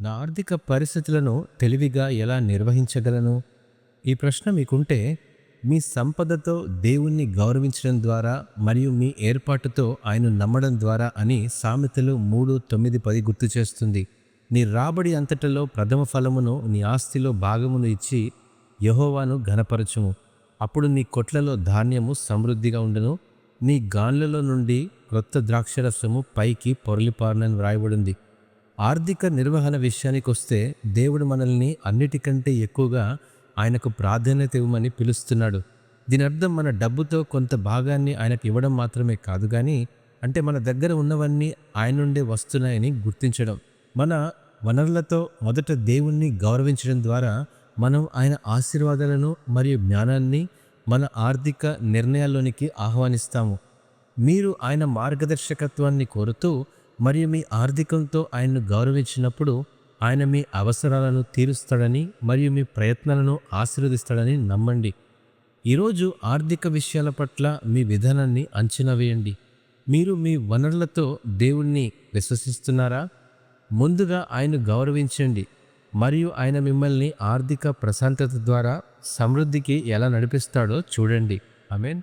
నా ఆర్థిక పరిస్థితులను తెలివిగా ఎలా నిర్వహించగలను? ఈ ప్రశ్న మీకుంటే మీ సంపదతో దేవుణ్ణి గౌరవించడం ద్వారా మరియు మీ ఏర్పాటుతో ఆయన నమ్మడం ద్వారా అని సామెతలు మూడు తొమ్మిది పది గుర్తు చేస్తుంది. నీ రాబడి అంతటిలో ప్రథమ ఫలమును నీ ఆస్తిలో భాగమును ఇచ్చి యహోవాను ఘనపరచుము. అప్పుడు నీ కొట్లలో ధాన్యము సమృద్ధిగా ఉండును. నీ గాన్లలో నుండి క్రొత్త ద్రాక్షరసము పైకి పొరలిపారనని వ్రాయబడింది. ఆర్థిక నిర్వహణ విషయానికి వస్తే దేవుడు మనల్ని అన్నిటికంటే ఎక్కువగా ఆయనకు ప్రాధాన్యత ఇవ్వమని పిలుస్తున్నాడు. దీని అర్థం మన డబ్బుతో కొంత భాగాన్ని ఆయనకు ఇవ్వడం మాత్రమే కాదు కానీ అంటే మన దగ్గర ఉన్నవన్నీ ఆయన నుండే వస్తున్నాయని గుర్తించడం. మన వనరులతో మొదట దేవుణ్ణి గౌరవించడం ద్వారా మనం ఆయన ఆశీర్వాదాలను మరియు జ్ఞానాన్ని మన ఆర్థిక నిర్ణయాల్లోనికి ఆహ్వానిస్తాము. మీరు ఆయన మార్గదర్శకత్వాన్ని కోరుతూ మరియు మీ ఆర్థికంతో ఆయన్ను గౌరవించినప్పుడు ఆయన మీ అవసరాలను తీరుస్తాడని మరియు మీ ప్రయత్నాలను ఆశీర్వదిస్తాడని నమ్మండి. ఈరోజు ఆర్థిక విషయాల పట్ల మీ విధానాన్ని అంచనా వేయండి. మీరు మీ వనరులతో దేవుణ్ణి విశ్వసిస్తున్నారా? ముందుగా ఆయన గౌరవించండి. మరియు ఆయన మిమ్మల్ని ఆర్థిక ప్రశాంతత ద్వారా సమృద్ధికి ఎలా నడిపిస్తాడో చూడండి. I mean